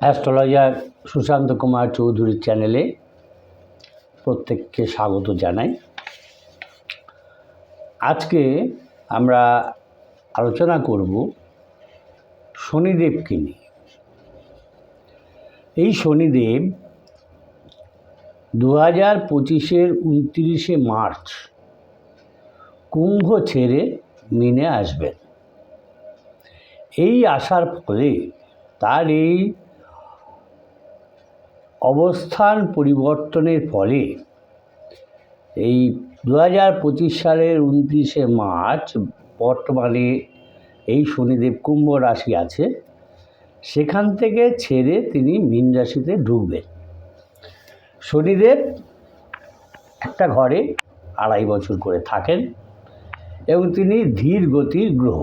Astrologer Sushant Kumar চৌধুরীর চ্যানেলে প্রত্যেককে স্বাগত জানাই। আজকে আমরা আলোচনা করব শনিদেবকে নিয়ে। এই শনিদেব দু হাজার পঁচিশের উনত্রিশে মার্চ কুম্ভ ছেড়ে মিনে আসবেন। এই আসার ফলে তার এই অবস্থান পরিবর্তনের ফলে এই দু হাজার পঁচিশ সালের উনত্রিশে মার্চ বর্তমানে এই শনিদেব কুম্ভ রাশি আছে, সেখান থেকে ছেড়ে তিনি মীন রাশিতে ঢুকবেন। শনিদেব একটা ঘরে আড়াই বছর করে থাকেন এবং তিনি ধীর গতির গ্রহ।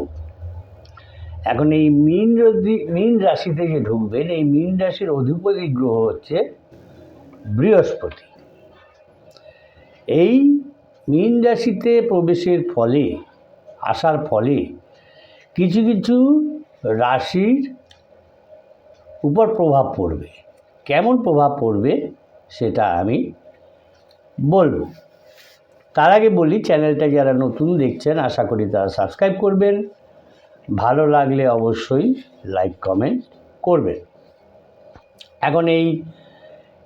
এখন এই মীন যদি, মীন রাশিতে যে ঢুকবেন, এই মীন রাশির অধিপতি গ্রহ হচ্ছে বৃহস্পতি। এই মীন রাশিতে প্রবেশের ফলে, আসার ফলে কিছু কিছু রাশির উপর প্রভাব পড়বে। কেমন প্রভাব পড়বে সেটা আমি বলব। তার আগে বলি, চ্যানেলটা যারা নতুন দেখছেন, আশা করি তারা সাবস্ক্রাইব করবেন। ভালো লাগলে অবশ্যই লাইক কমেন্ট করবেন। এখন এই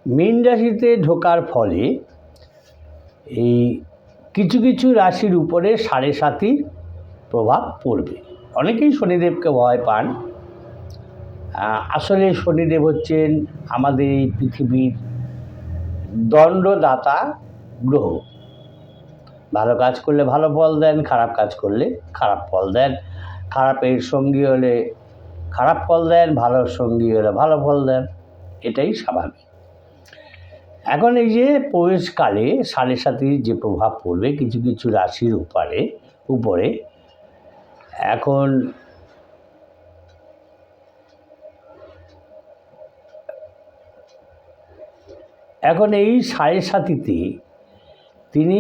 মীন রাশিতে ঢোকার ফলে এই কিছু কিছু রাশির উপরে সাড়ে সাতির প্রভাব পড়বে। অনেকেই শনিদেবকে ভয় পান। আসলে শনিদেব হচ্ছেন আমাদের এই পৃথিবীর দণ্ডদাতা গ্রহ। ভালো কাজ করলে ভালো ফল দেন, খারাপ কাজ করলে খারাপ ফল দেন। খারাপের সঙ্গী হলে খারাপ ফল দেন, ভালো সঙ্গী হলে ভালো ফল দেন, এটাই স্বাভাবিক। এখন এই যে প্রবেশকালে সাড়ে সাতির যে প্রভাব পড়বে কিছু কিছু রাশির উপরে উপরে, এখন এখন এই সাড়ে সাতিতে তিনি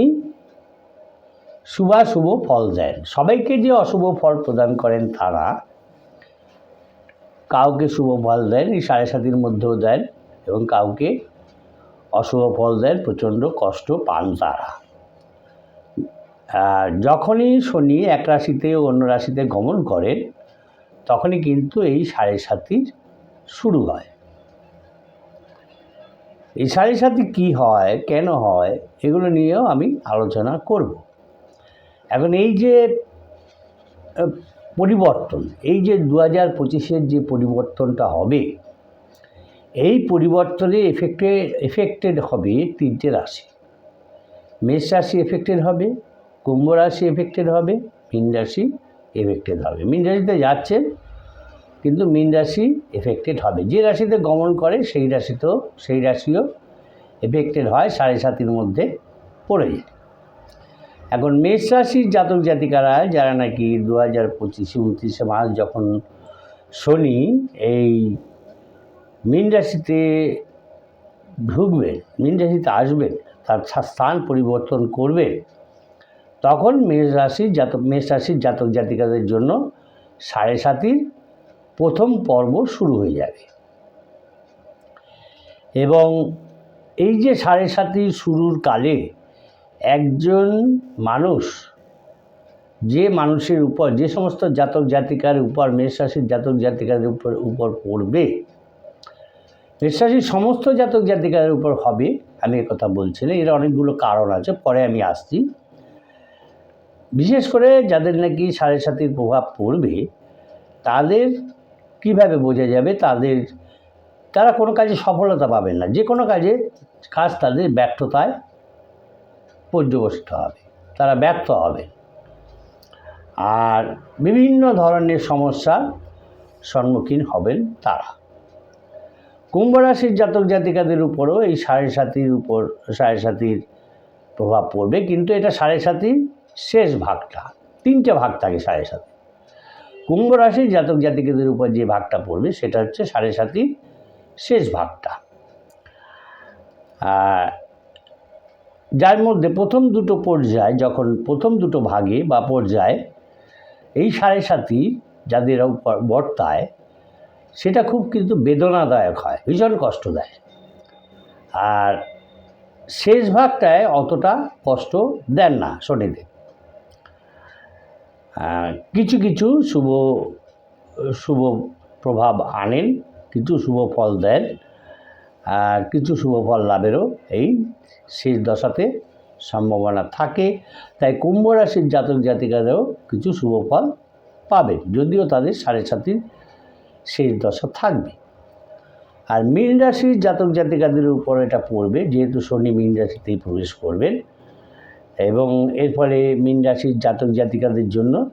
শুভাশুভ ফল দেন। সবাইকে যে অশুভ ফল প্রদান করেন তারা কাউকে শুভ ফল দেন, এই সাড়ে সাতির মধ্যেও দেন এবং কাউকে অশুভ ফল দেন, প্রচণ্ড কষ্ট পান তারা। যখনই শনি এক রাশিতে অন্য রাশিতে গমন করেন, তখনই কিন্তু এই সাড়ে সাতির শুরু হয়। এই সাড়ে সাতি কী হয়, কেন হয়, এগুলো নিয়েও আমি আলোচনা করব। এখন এই যে পরিবর্তন, এই যে দু হাজার পঁচিশের যে পরিবর্তনটা হবে, এই পরিবর্তনে এফেক্টে এফেক্টেড হবে তিনটে রাশি। মেষ রাশি এফেক্টেড হবে, কুম্ভ রাশি এফেক্টেড হবে, মীন রাশি এফেক্টেড হবে। মীন রাশিতে যাচ্ছেন কিন্তু মীন রাশি এফেক্টেড হবে। যে রাশিতে গমন করে, সেই রাশিতেও, সেই রাশিও এফেক্টেড হয়, সাড়ে সাতির মধ্যে পড়ে যায়। এখন মেষ রাশির জাতক জাতিকারা, যারা নাকি দু হাজার পঁচিশে উনত্রিশে মাস যখন শনি এই মীন রাশিতে ঢুকবেন, মীন রাশিতে আসবেন, তার স্থান পরিবর্তন করবেন, তখন মেষ রাশির জাতক, মেষ রাশির জাতক জাতিকাদের জন্য সাড়ে সাতির প্রথম পর্ব শুরু হয়ে যাবে। এবং এই যে সাড়ে সাতির শুরুর কালে একজন মানুষ, যে মানুষের উপর, যে সমস্ত জাতক জাতিকার উপর, মেষ রাশির জাতক জাতিকাদের উপর উপর পড়বে, মেষ রাশির সমস্ত জাতক জাতিকাদের উপর হবে, আমি কথা বলছি না, এর অনেকগুলো কারণ আছে, পরে আমি আসছি। বিশেষ করে যাদের নাকি সাড়ে সাতির প্রভাব পড়বে, তাদের কীভাবে বোঝা যাবে? তাদের, তারা কোনো কাজে সফলতা পাবেন না, যে কোনো কাজে, কাজ তাদের ব্যর্থতায় পর্যবসিত হবে, তারা ব্যর্থ হবে। আর বিভিন্ন ধরনের সমস্যার সম্মুখীন হবেন তারা। কুম্ভ রাশির জাতক জাতিকাদের উপরও এই সাড়ে সাতির উপর, সাড়ে সাতির প্রভাব পড়বে, কিন্তু এটা সাড়ে সাতির শেষ ভাগটা, তিনটে ভাগ থাকে সাড়ে সাতি। কুম্ভ রাশির জাতক জাতিকাদের উপর যে ভাগটা পড়বে, সেটা হচ্ছে সাড়ে সাতির শেষ ভাগটা। আর যার মধ্যে প্রথম দুটো পর্যায়, যখন প্রথম দুটো ভাগে বা পর্যায়ে, এই সাড়ে সাতি যাদের বর্তায়, সেটা খুব কিন্তু বেদনাদায়ক হয়, ভীষণ কষ্ট দেয়। আর শেষ ভাগটায় অতটা কষ্ট দেন না শনিদেব। কিছু কিছু শুভ শুভ প্রভাব আনেন, কিছু শুভ ফল দেন আর কিছু শুভ ফল লাভেরও এই শেষ দশাতে সম্ভাবনা থাকে। তাই কুম্ভ রাশির জাতক জাতিকাদেরও কিছু শুভ ফল পাবেন যদিও তাদের সাড়ে সাতির শেষ দশা থাকবে। আর মীন রাশির জাতক জাতিকাদের উপর এটা পড়বে, যেহেতু শনি মীন রাশিতেই প্রবেশ করবেন। এবং এর ফলে মীন রাশির জাতক জাতিকাদের জন্য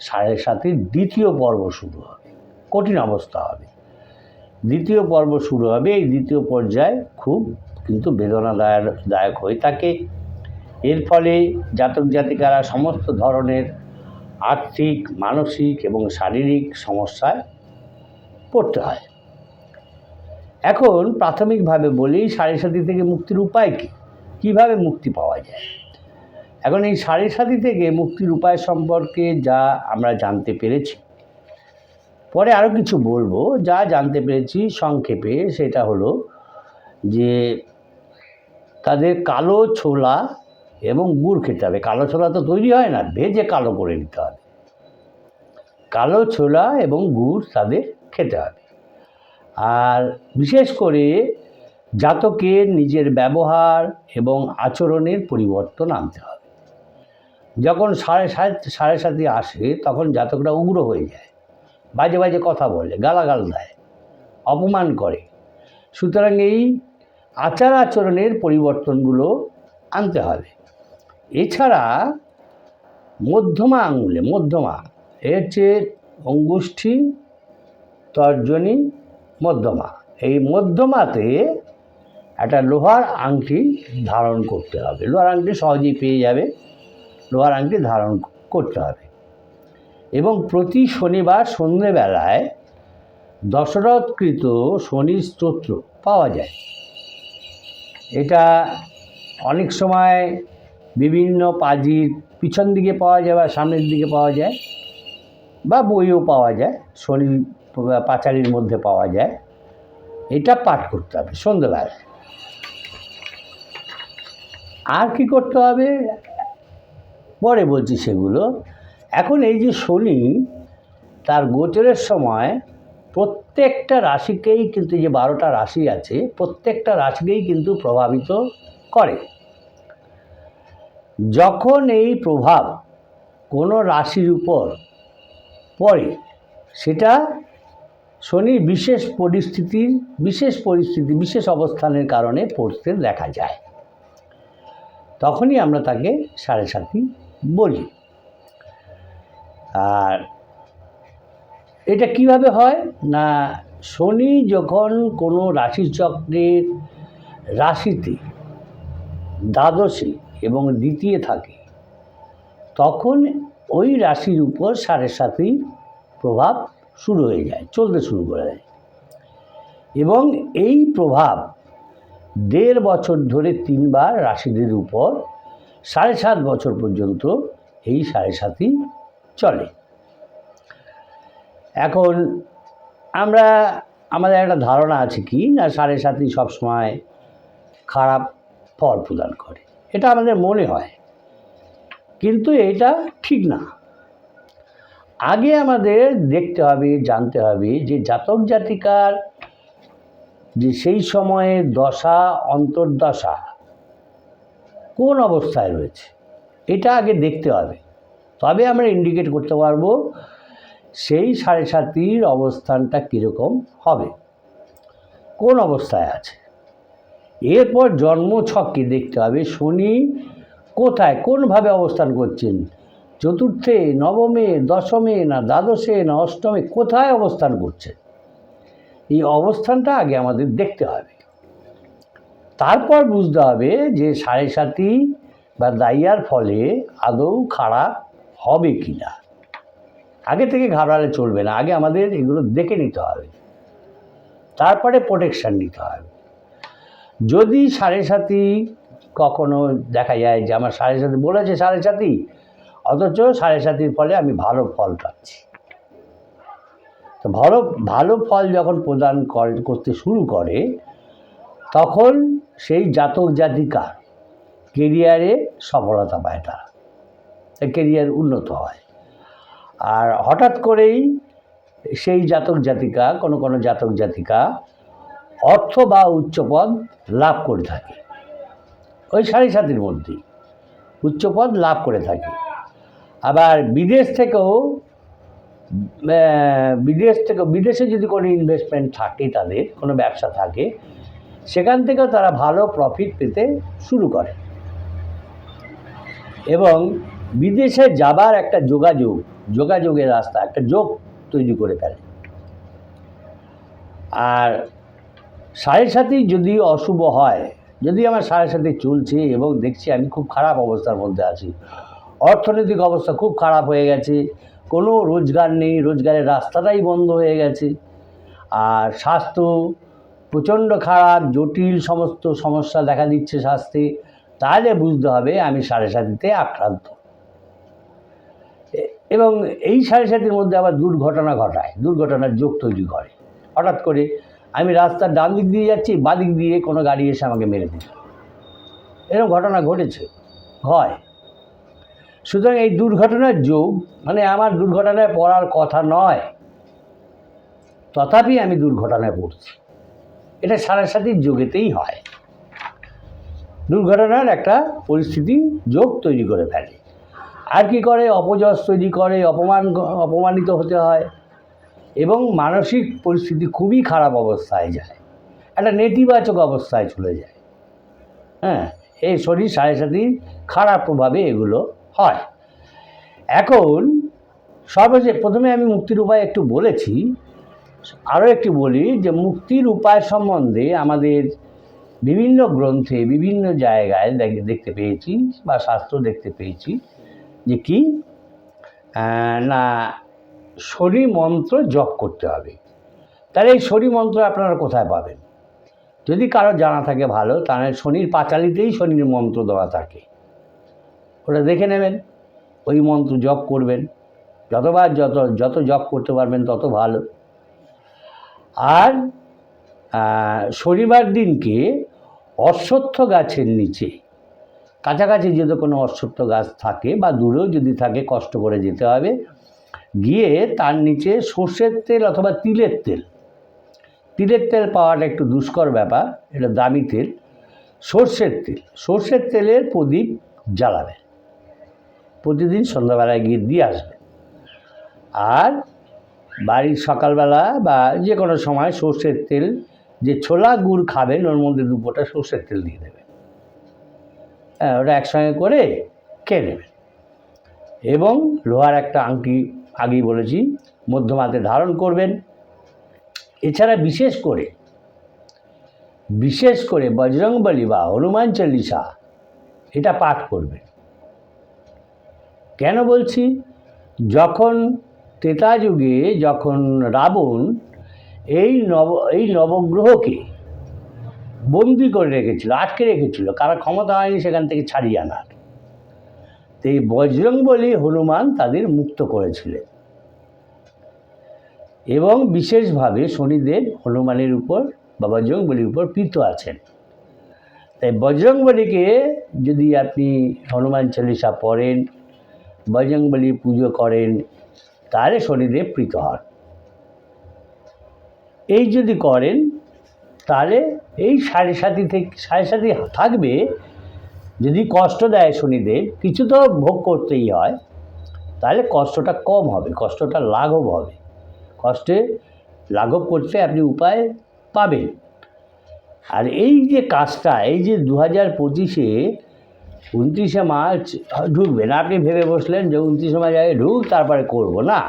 সাড়ে সাতির দ্বিতীয় পর্ব শুরু হবে, কঠিন অবস্থা হবে। দ্বিতীয় পর্ব শুরু হবে। এই দ্বিতীয় পর্যায়ে খুব কিন্তু বেদনাদায়ক, দায়ক হয়ে থাকে। এর ফলে জাতক জাতিকারা সমস্ত ধরনের আর্থিক, মানসিক এবং শারীরিক সমস্যায় পড়তে হয়। এখন প্রাথমিকভাবে বলি সাড়ে সাথী থেকে মুক্তির উপায় কী? কীভাবে মুক্তি পাওয়া যায়? এখন এই সাড়ে সাথী থেকে মুক্তির উপায় সম্পর্কে যা আমরা জানতে পেরেছি পরে আরও কিছু বলব। যা জানতে পেরেছি সংক্ষেপে সেটা হলো যে তাদের কালো ছোলা এবং গুড় খেতে হবে। কালো ছোলা তো তৈরি হয় না, ভেজে কালো করে নিতে হবে। কালো ছোলা এবং গুড় তাদের খেতে হবে। আর বিশেষ করে জাতকের নিজের ব্যবহার এবং আচরণের পরিবর্তন আনতে হবে। যখন সাড়ে সাত, সাড়ে সাথে আসে, তখন জাতকরা উগ্র হয়ে যায়। বাজে বাজে কথা বলে, গালাগাল দেয়, অপমান করে। সুতরাং এই আচার আচরণের পরিবর্তনগুলো আনতে হবে। এছাড়া মধ্যমা আঙুলে, মধ্যমা এ হচ্ছে অঙ্গুষ্ঠী, তর্জনী, মধ্যমা। এই মধ্যমাতে একটা লোহার আংটি ধারণ করতে হবে। লোহার আংটি সহজেই পেয়ে যাবে। লোহার আংটি ধারণ করতে হবে। এবং প্রতি শনিবার সন্ধ্যেবেলায় দশরথকৃত শনি স্তোত্র পাওয়া যায়। এটা অনেক সময় বিভিন্ন পাজির পিছন দিকে পাওয়া যায় বা সামনের দিকে পাওয়া যায় বা বইও পাওয়া যায়, শনি পাঁচালির মধ্যে পাওয়া যায়। এটা পাঠ করতে হবে সন্ধ্যেবেলায় আর কি করতে হবে? পরে বলছি সেগুলো। এখন এই যে শনি, তার গোচরের সময় প্রত্যেকটা রাশিকেই কিন্তু যে বারোটা রাশি আছে, প্রত্যেকটা রাশিকেই কিন্তু প্রভাবিত করে। যখন এই প্রভাব কোনো রাশির উপর পড়ে, সেটা শনির বিশেষ পরিস্থিতির, বিশেষ পরিস্থিতি, বিশেষ অবস্থানের কারণে পড়তে দেখা যায়। তখনই আমরা তাকে সাড়ে সাথী বলি। আর এটা কীভাবে হয়? না শনি যখন কোনো রাশিচক্রের রাশিতে দ্বাদশে এবং দ্বিতীয় থাকে তখন ওই রাশির উপর সাড়ে সাথী প্রভাব শুরু হয়ে যায় চলতে শুরু করে দেয়। এবং এই প্রভাব দেড় বছর ধরে তিনবার রাশিদের উপর সাড়ে সাত বছর পর্যন্ত এই সাড়ে সাতই চলে। এখন আমরা, আমাদের একটা ধারণা আছে কি? না, সাড়ে সাতই সবসময় খারাপ ফল প্রদান করে। এটা আমাদের মনে হয়। কিন্তু এটা ঠিক না। আগে আমাদের দেখতে হবে, জানতে হবে যে জাতক জাতিকার যে সেই সময়ে দশা, অন্তর্দশা কোন অবস্থায় রয়েছে, এটা আগে দেখতে হবে। তবে আমরা ইন্ডিকেট করতে পারব সেই সাড়ে সাতির অবস্থানটা কীরকম হবে। কোন অবস্থায় আছে? এরপর জন্ম ছককে দেখতে হবে। শনি কোথায়? কোনভাবে অবস্থান করছেন? চতুর্থে, নবমে, দশমে, না দ্বাদশে, না অষ্টমে, কোথায় অবস্থান করছে এই অবস্থানটা আগে আমাদের দেখতে হবে। তারপর বুঝতে হবে যে সাড়ে সাতি বা দাইয়ার ফলে আদৌ খারাপ হবে কি না? আগে থেকে ঘাবড়ালে চলবে না। আগে আমাদের এগুলো দেখে নিতে হবে। তারপরে প্রোটেকশান নিতে হবে। যদি সাড়ে সাতি কখনো দেখা যায় যে আমার সাড়ে সাথী বলেছে সাড়ে সাতি, অথচ সাড়ে সাতির ফলে আমি ভালো ফল পাচ্ছি। তো ভালো ভালো ফল যখন প্রদান করে, করতে শুরু করে, তখন সেই জাতক জাতিকা কেরিয়ারে সফলতা পায় তারা। কেরিয়ার উন্নত হয়। আর হঠাৎ করেই সেই জাতক জাতিকা, কোনো কোনো জাতক জাতিকা অর্থ বা উচ্চপদ লাভ করে থাকে। ওই সাড়ে সাতির মধ্যেই উচ্চপদ লাভ করে থাকে। আবার বিদেশ থেকেও বিদেশ থেকে বিদেশে যদি কোনো ইনভেস্টমেন্ট থাকে তাদের, কোনো ব্যবসা থাকে, সেখান থেকেও তারা ভালো প্রফিট পেতে শুরু করে। এবং বিদেশে যাবার একটা যোগাযোগ, যোগাযোগের রাস্তা, একটা যোগ তৈরি করে ফেলে। আর সাড়ে সাথে যদি অশুভ হয়, যদি আমার সাড়ে সাথে চলছে এবং দেখছি আমি খুব খারাপ অবস্থার মধ্যে আছি, অর্থনৈতিক অবস্থা খুব খারাপ হয়ে গেছে, কোনো রোজগার নেই, রোজগারের রাস্তাটাই বন্ধ হয়ে গেছে, আর স্বাস্থ্য প্রচণ্ড খারাপ, জটিল সমস্ত সমস্যা দেখা দিচ্ছে স্বাস্থ্যে, তাহলে বুঝতে হবে আমি সাড়ে সাতিতে আক্রান্ত। এবং এই সাড়ে সাতির মধ্যে আবার দুর্ঘটনা ঘটায়, দুর্ঘটনার যোগ তৈরি করে। হঠাৎ করে আমি রাস্তার ডান দিক দিয়ে যাচ্ছি, বাঁ দিক দিয়ে কোনো গাড়ি এসে আমাকে মেরে দিল। এরকম ঘটনা ঘটেছে, হয়। সুতরাং এই দুর্ঘটনার যোগ মানে আমার দুর্ঘটনায় পড়ার কথা নয়, তথাপি আমি দুর্ঘটনায় পড়ছি। এটা সাড়ে সাতির যোগেতেই হয়। দুর্ঘটনার একটা পরিস্থিতি যোগ তৈরি করে ফেলে। আর কি করে? অপযশ তৈরি করে, অপমান অপমানিত হতে হয়। এবং মানসিক পরিস্থিতি খুবই খারাপ অবস্থায় যায়। একটা নেতিবাচক অবস্থায় চলে যায়। হ্যাঁ এই শরীর সাড়ে সাতির খারাপ প্রভাবে এগুলো হয়। এখন সর্বশেষ, প্রথমে আমি মুক্তির উপায় একটু বলেছি। আরও একটু বলি যে, মুক্তির উপায় সম্বন্ধে আমাদের বিভিন্ন গ্রন্থে বিভিন্ন জায়গায় দেখ- দেখতে পেয়েছি বা শাস্ত্র দেখতে পেয়েছি। যে কি? না শনি মন্ত্র জপ করতে হবে। তাহলে এই শনি মন্ত্র আপনারা কোথায় পাবেন? যদি কারও জানা থাকে ভালো, তাহলে শনির পাঁচালিতেই শনির মন্ত্র দেওয়া থাকে। ওটা দেখে নেবেন, ওই মন্ত্র জপ করবেন। যতবার যত যত জপ করতে পারবেন, তত ভালো। আর শনিবার দিনকে অশ্বত্থ গাছের নিচে কাছাকাছি যদি কোনো অশ্বত্থ গাছ থাকে বা দূরেও যদি থাকে, কষ্ট করে যেতে হবে। গিয়ে তার নিচে সর্ষের তেল অথবা তিলের তেল। তিলের তেল পাওয়াটা একটু দুষ্কর ব্যাপার, এটা দামি তেল। সর্ষের তেল, সর্ষের তেলের প্রদীপ জ্বালাবে। প্রতিদিন সন্ধ্যাবেলায় গিয়ে দিয়ে আসবে। আর বাড়ির সকালবেলা বা যে কোনো সময় সর্ষের তেল, যে ছোলা গুড় খাবেন, ওর মধ্যে দুপোটা সর্ষের তেল দিয়ে হ্যাঁ ওটা একসঙ্গে করে খেয়ে নেবেন এবং লোহার একটা আংটি আগেই বলেছি, মধ্যমাতে ধারণ করবেন। এছাড়া বিশেষ করে বিশেষ করে বজরংবলী বা হনুমান চল্লিশা এটা পাঠ করবেন। কেন বলছি? যখন ত্রেতা যুগে যখন রাবণ এই নব, এই নবগ্রহকে বন্দি করে রেখেছিল, আটকে রেখেছিল। কারা ক্ষমতা হয়নি সেখান থেকে ছাড়িয়ে আনার। এই বজরংবলী হনুমান তাদের মুক্ত করেছিলেন। এবং বিশেষভাবে শনিদেব হনুমানের উপর বা বজরংবলীর উপর প্রীত আছেন। তাই বজরংবলীকে যদি আপনি হনুমান চালিসা পড়েন বজরংবলী পুজো করেন, তাহলে শনিদেব প্রীত হন। এই যদি করেন তাহলে এই সাড়ে সাতি থেকে, সাড়ে সাতি থাকবে, যদি কষ্ট দেয় শনিদেব, কিছু তো ভোগ করতেই হয়, তাহলে কষ্টটা কম হবে, কষ্টটা লাঘব হবে। কষ্টে লাঘব করতে আপনি উপায় পাবেন। আর এই যে কাজটা, এই যে দু হাজার পঁচিশে উনত্রিশে মার্চ ঢুকবেন, আপনি ভেবে বসলেন যে উনত্রিশে মার্চ আগে ঢুক, তারপরে করব না।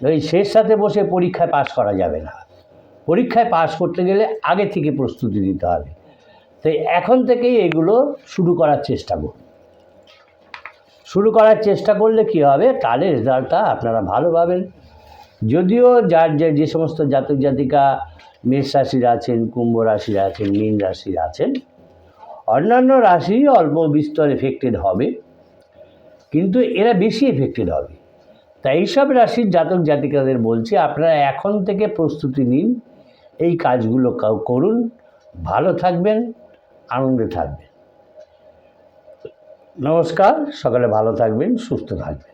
ওই শেষ সাথে বসে পরীক্ষায় পাশ করা যাবে না। পরীক্ষায় পাশ করতে গেলে আগে থেকে প্রস্তুতি নিতে হবে। তাই এখন থেকেই এগুলো শুরু করার চেষ্টা করুন। শুরু করার চেষ্টা করলে কি হবে? তাহলে রেজাল্টটা আপনারা ভালো পাবেন। যদিও যার যে যে সমস্ত জাতক জাতিকা মেষ রাশির আছেন, কুম্ভ রাশির আছেন, মীন রাশির আছেন, অন্যান্য রাশি অল্প বিস্তর এফেক্টেড হবে, কিন্তু এরা বেশি এফেক্টেড হবে। তাই এইসব রাশির জাতক জাতিকাদের বলছি, আপনারা এখন থেকে প্রস্তুতি নিন এই কাজগুলো করুন ভালো থাকবেন আনন্দে থাকবেন। নমস্কার সকালে ভালো থাকবেন সুস্থ থাকবেন।